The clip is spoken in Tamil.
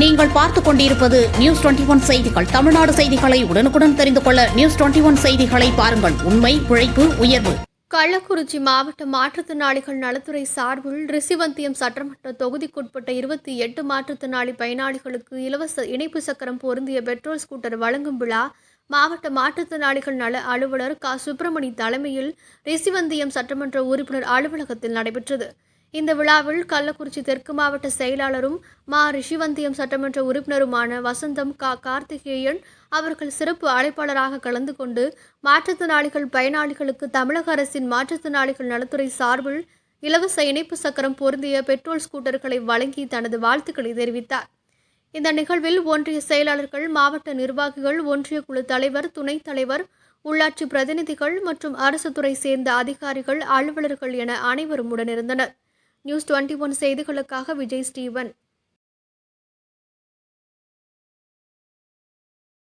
நீங்கள் பார்த்துக் கொண்டிருப்பது நியூஸ் டுவெண்டி ஒன் செய்திகள். தமிழ்நாடு செய்திகளை உடனுக்குடன் தெரிந்து கொள்ள நியூஸ் டுவெண்டி ஒன் செய்திகளை பாருங்கள். உண்மை உழைப்பு உயர்வு. கள்ளக்குறிச்சி மாவட்ட மாற்றுத்திறனாளிகள் நலத்துறை சார்பில் ரிசிவந்தியம் சட்டமன்ற தொகுதிக்குட்பட்ட இருபத்தி எட்டு மாற்றுத்திறனாளி பயனாளிகளுக்கு இலவச இணைப்பு சக்கரம் பொருந்திய பெட்ரோல் ஸ்கூட்டர் வழங்கும் விழா மாவட்ட மாற்றுத்திறனாளிகள் நல அலுவலர் க. சுப்பிரமணி தலைமையில் ரிசிவந்தியம் சட்டமன்ற உறுப்பினர் அலுவலகத்தில் நடைபெற்றது. இந்த விழாவில் கள்ளக்குறிச்சி தெற்கு மாவட்ட செயலாளரும் மா. ரிஷிவந்தியம் சட்டமன்ற உறுப்பினருமான வசந்தம் கா. கார்த்திகேயன் அவர்கள் சிறப்பு அழைப்பாளராக கலந்து கொண்டு மாற்றுத்திறனாளிகள் பயனாளிகளுக்கு தமிழக அரசின் மாற்றுத்திறனாளிகள் நலத்துறை சார்பில் இலவச இணைப்பு சக்கரம் பொருந்திய பெட்ரோல் ஸ்கூட்டர்களை வழங்கி தனது வாழ்த்துக்களை தெரிவித்தார். இந்த நிகழ்வில் ஒன்றிய செயலாளர்கள் மாவட்ட நிர்வாகிகள் ஒன்றிய குழு தலைவர் துணைத் தலைவர் உள்ளாட்சி பிரதிநிதிகள் மற்றும் அரசு துறை சேர்ந்த அதிகாரிகள் அலுவலர்கள் என அனைவரும் உடனிருந்தனர். நியூஸ் டுவெண்ட்டி ஒன் செய்திகளுக்காக விஜய் ஸ்டீவன்